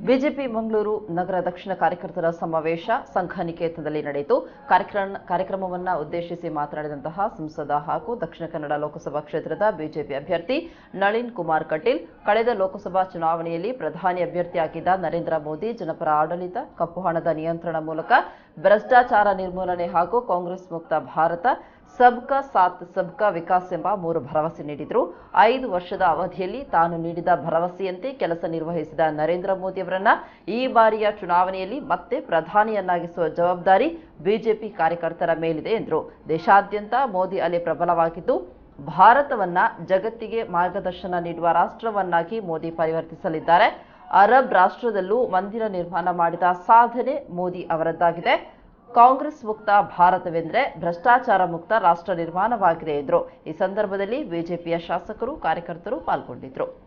BJP Mangaluru ನಗರ ದಕ್ಷಿಣ ಕಾರ್ಯಕರ್ತರ ಸಮಾವೇಶ ಸಂಘನಿಕೇತನದಲ್ಲಿ ನಡೆಯಿತು. ಕಾರ್ಯಕ್ರಮ ಕಾರ್ಯಕ್ರಮವನ್ನು ಉದ್ದೇಶಿಸಿ ಮಾತನಾಡಿದಂತಹ ಸಂಸದ ಹಾಗೂ ದಕ್ಷಿಣ ಕನ್ನಡ ಲೋಕಸಭಾ ಕ್ಷೇತ್ರದ ಬಿಜೆಪಿ ಅಭ್ಯರ್ಥಿ ನಳಿನ್ ಕುಮಾರ್ ಕಟೀಲ್, ಕಳೆದ ಲೋಕಸಭಾ ಚುನಾವಣೆಯಲ್ಲಿ ಪ್ರಧಾನಿ ಅಭ್ಯರ್ಥಿಯಾಗಿದ್ದ ನರೇಂದ್ರ ಮೋದಿ, ಜನಪರ ಆಡಳಿತ, ಕಪ್ಪು ಹಣದ ನಿಯಂತ್ರಣ ಮೂಲಕ ಭ್ರಷ್ಟಾಚಾರ ನಿರ್ಮೂಲನೆ ಹಾಗೂ ಕಾಂಗ್ರೆಸ್ ಮುಕ್ತ ಭಾರತ, ಸಬ್ಕಾ ಸಾತ್ ಸಬ್ಕಾ ವಿಕಾಸ್ ಎಂಬ ಮೂರು ಭರವಸೆ ನೀಡಿದ್ರು. ಐದು ವರ್ಷದ ಅವಧಿಯಲ್ಲಿ ತಾನು ನೀಡಿದ ಭರವಸೆಯಂತೆ ಕೆಲಸ ನಿರ್ವಹಿಸಿದ ನರೇಂದ್ರ ಮೋದಿಯವರನ್ನ ಈ ಬಾರಿಯ ಚುನಾವಣೆಯಲ್ಲಿ ಮತ್ತೆ ಪ್ರಧಾನಿಯನ್ನಾಗಿಸುವ ಜವಾಬ್ದಾರಿ ಬಿಜೆಪಿ ಕಾರ್ಯಕರ್ತರ ಮೇಲಿದೆ ಎಂದರು. ದೇಶಾದ್ಯಂತ ಮೋದಿ ಅಲೆ ಪ್ರಬಲವಾಗಿದ್ದು, ಭಾರತವನ್ನ ಜಗತ್ತಿಗೆ ಮಾರ್ಗದರ್ಶನ ನೀಡುವ ರಾಷ್ಟ್ರವನ್ನಾಗಿ ಮೋದಿ ಪರಿವರ್ತಿಸಲಿದ್ದಾರೆ. ಅರಬ್ ರಾಷ್ಟ್ರದಲ್ಲೂ ಮಂದಿರ ನಿರ್ಮಾಣ ಮಾಡಿದ ಸಾಧನೆ ಮೋದಿ ಅವರದ್ದಾಗಿದೆ. ಕಾಂಗ್ರೆಸ್ ಮುಕ್ತ ಭಾರತವೆಂದರೆ ಭ್ರಷ್ಟಾಚಾರ ಮುಕ್ತ ರಾಷ್ಟ್ರ ನಿರ್ಮಾಣವಾಗಿದೆ ಎಂದರು. ಈ ಸಂದರ್ಭದಲ್ಲಿ ಬಿಜೆಪಿಯ ಶಾಸಕರು, ಕಾರ್ಯಕರ್ತರು ಪಾಲ್ಗೊಂಡಿದ್ದರು.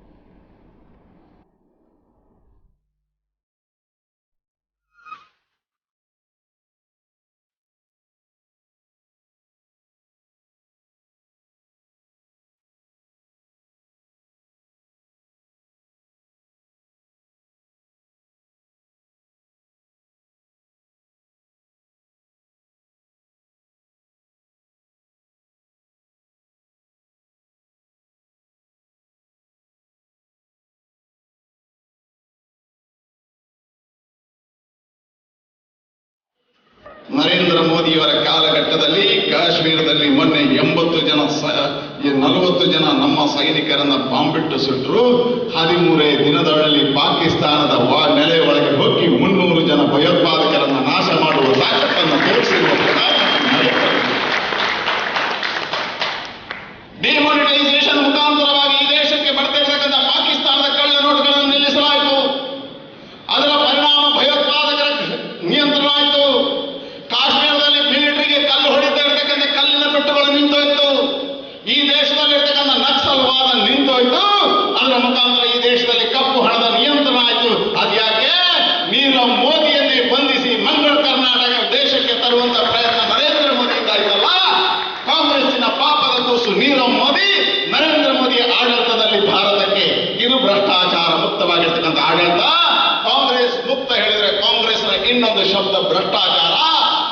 ನರೇಂದ್ರ ಮೋದಿಯವರ ಕಾಲಘಟ್ಟದಲ್ಲಿ ಕಾಶ್ಮೀರದಲ್ಲಿ ಮೊನ್ನೆ ಎಂಬತ್ತು ಜನ ನಲವತ್ತು ಜನ ನಮ್ಮ ಸೈನಿಕರನ್ನ ಬಾಂಬಿಟ್ಟು ಸುಟ್ಟರು ಹದಿಮೂರೇ ದಿನದೊಳಗೆ ಪಾಕಿಸ್ತಾನದ ನೆಲೆ ಒಳಗೆ ಹೋಗಿ ಮುನ್ನೂರು ಜನ ಭಯೋತ್ಪಾದಕರನ್ನ ನಾಶ ಮಾಡುವ ತಾಕತ್ತನ್ನು ತೋರಿಸಿರುವ ಭ್ರಷ್ಟಾಚಾರ ಆಡಳಿತ ಕಾಂಗ್ರೆಸ್ ಮುಕ್ತ ಹೇಳಿದ್ರೆ ಕಾಂಗ್ರೆಸ್ನ ಇನ್ನೊಂದು ಶಬ್ದ ಭ್ರಷ್ಟಾಚಾರ.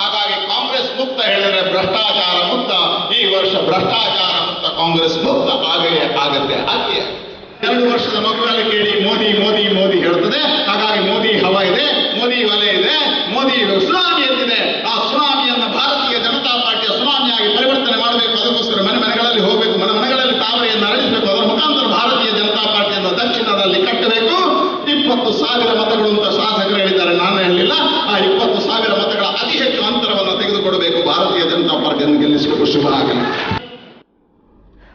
ಹಾಗಾಗಿ ಕಾಂಗ್ರೆಸ್ ಮುಕ್ತ ಹೇಳಿದ್ರೆ ಭ್ರಷ್ಟಾಚಾರ ಮುಕ್ತ, ಈ ವರ್ಷ ಭ್ರಷ್ಟಾಚಾರ ಮುಕ್ತ ಕಾಂಗ್ರೆಸ್ ಮುಕ್ತ ಆಗಲೇ ಆಗತ್ತೆ ಹಾಗೆ ಎರಡು ವರ್ಷದ ಮಗುವಲ್ಲಿ ಕೇಳಿ ಮೋದಿ ಮೋದಿ ಮೋದಿ ಹೇಳ್ತದೆ ಹಾಗಾಗಿ ಮೋದಿ ಸಾವಿರ ಮತಗಳು ಅಂತ ಶಾಸಕರು ಹೇಳಿದ್ದಾರೆ. ನಾನು ಹೇಳಲಿಲ್ಲ. ಆ ಇಪ್ಪತ್ತು ಸಾವಿರ ಮತಗಳ ಅತಿ ಹೆಚ್ಚು ಅಂತರವನ್ನು ತೆಗೆದುಕೊಡಬೇಕು. ಭಾರತೀಯ ಜನತಾ ಪಾರ್ಟಿಯನ್ನು ಗೆಲ್ಲಿಸಿಕೊಂಡು ಶುಭ ಆಗಲಿ.